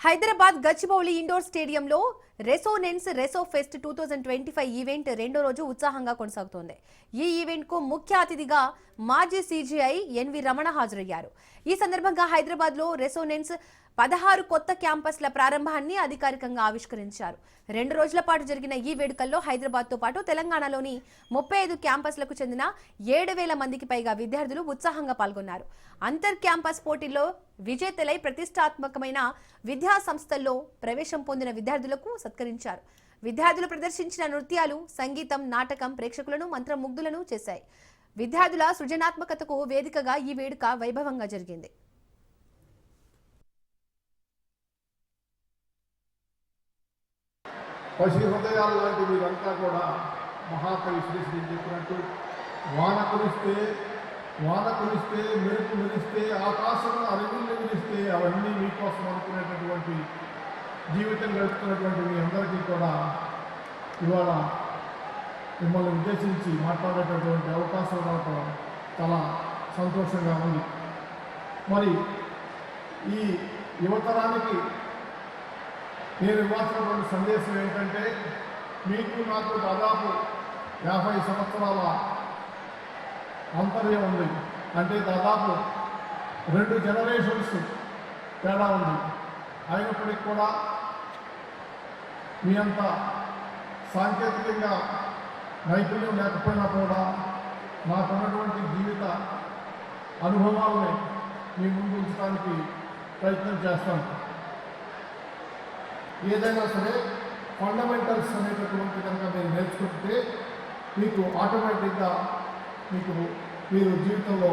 Hyderabad Gachibowli indoor స్టేడియంలో resonance reso fest two thousand twenty five event రెండో రోజు ఉత్సాహంగా కొనసాగుతోంది. ఈ ఈవెంట్కు ముఖ్య అతిథిగా మాజీ సీజీఐ ఎన్వి రమణ హాజరయ్యారు. ఈ సందర్భంగా హైదరాబాద్లో రెసోనెన్స్ పదహారు కొత్త క్యాంపస్ల ప్రారంభాన్ని అధికారికంగా ఆవిష్కరించారు. రెండు రోజుల పాటు జరిగిన ఈ వేడుకల్లో హైదరాబాద్తో పాటు తెలంగాణలోని ముప్పై ఐదు క్యాంపస్లకు చెందిన ఏడు వేల మందికి పైగా విద్యార్థులు ఉత్సాహంగా పాల్గొన్నారు. అంతర్ క్యాంపస్ పోటీల్లో విజేతలై ప్రతిష్టాత్మకమైన విద్యా సంస్థల్లో ప్రవేశం పొందిన విద్యార్థులకు సత్కరించారు. విద్యార్థులు ప్రదర్శించిన నృత్యాలు సంగీతం నాటకం ప్రేక్షకులను మంత్రముగ్ధులను చేశాయి. విద్యార్థుల సృజనాత్మకతకు వేదికగా ఈ వేడుక వైభవంగా జరిగింది. పశు హృదయాలు లాంటి వీరంతా కూడా మహాకవి శ్రీశ్రీ చెప్పినట్టు వాన కురిస్తే వాన కురిస్తే మెరుపు మెరిస్తే ఆకాశంలో అరుగులు విరిస్తే అవన్నీ మీకోసం అనుకునేటటువంటి జీవితం గడుపుతున్నటువంటి మీ అందరికీ కూడా ఇవాళ మిమ్మల్ని ఉద్దేశించి మాట్లాడేటటువంటి అవకాశం రావటం చాలా సంతోషంగా ఉంది. మరి ఈ యువతరానికి నేను ఇవ్వాల్సినటువంటి సందేశం ఏంటంటే మీకు నాకు దాదాపు యాభై సంవత్సరాల అంతర్యం ఉంది. అంటే దాదాపు రెండు జనరేషన్స్ తేడా ఉంది. అయినప్పటికీ కూడా మీ అంత సాంకేతికంగా నైపుణ్యం లేకపోయినా కూడా నాకున్నటువంటి జీవిత అనుభవాలని మీ ముందు ఉంచడానికి ప్రయత్నం చేస్తాను ఏదైనా సరే ఫండమెంటల్స్ అనేటటువంటి కనుక మీరు నేర్చుకుంటే మీకు ఆటోమేటిక్గా మీకు మీరు జీవితంలో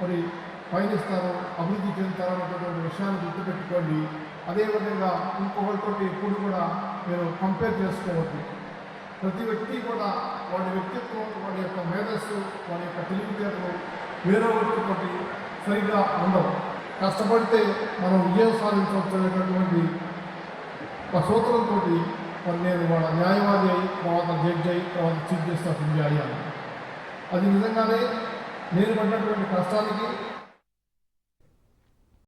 మరి పయనిస్తారు అభివృద్ధి చెందుతారు అనేటటువంటి విషయాన్ని గుర్తుపెట్టుకోండి. అదేవిధంగా ఇంకొకరితోటి ఎప్పుడు కూడా మీరు కంపేర్ చేసుకోవద్దు. ప్రతి వ్యక్తి కూడా వాడి వ్యక్తిత్వం వాడి యొక్క మేధస్సు వాడి యొక్క తెలివితేటలు వేరే వ్యక్తితోటి సరిగ్గా ఉండవు. కష్టపడితే మనం విజయం సాధించవచ్చు అనేటటువంటి ఒక సూత్రంతో మరి నేను వాళ్ళ న్యాయవాది అయి తర్వాత జడ్జి అయి తర్వాత చీఫ్ జస్టిస్ ఆఫ్ ఇండియా అయ్యాను. అది నిజంగానే నేను పడినటువంటి కష్టానికి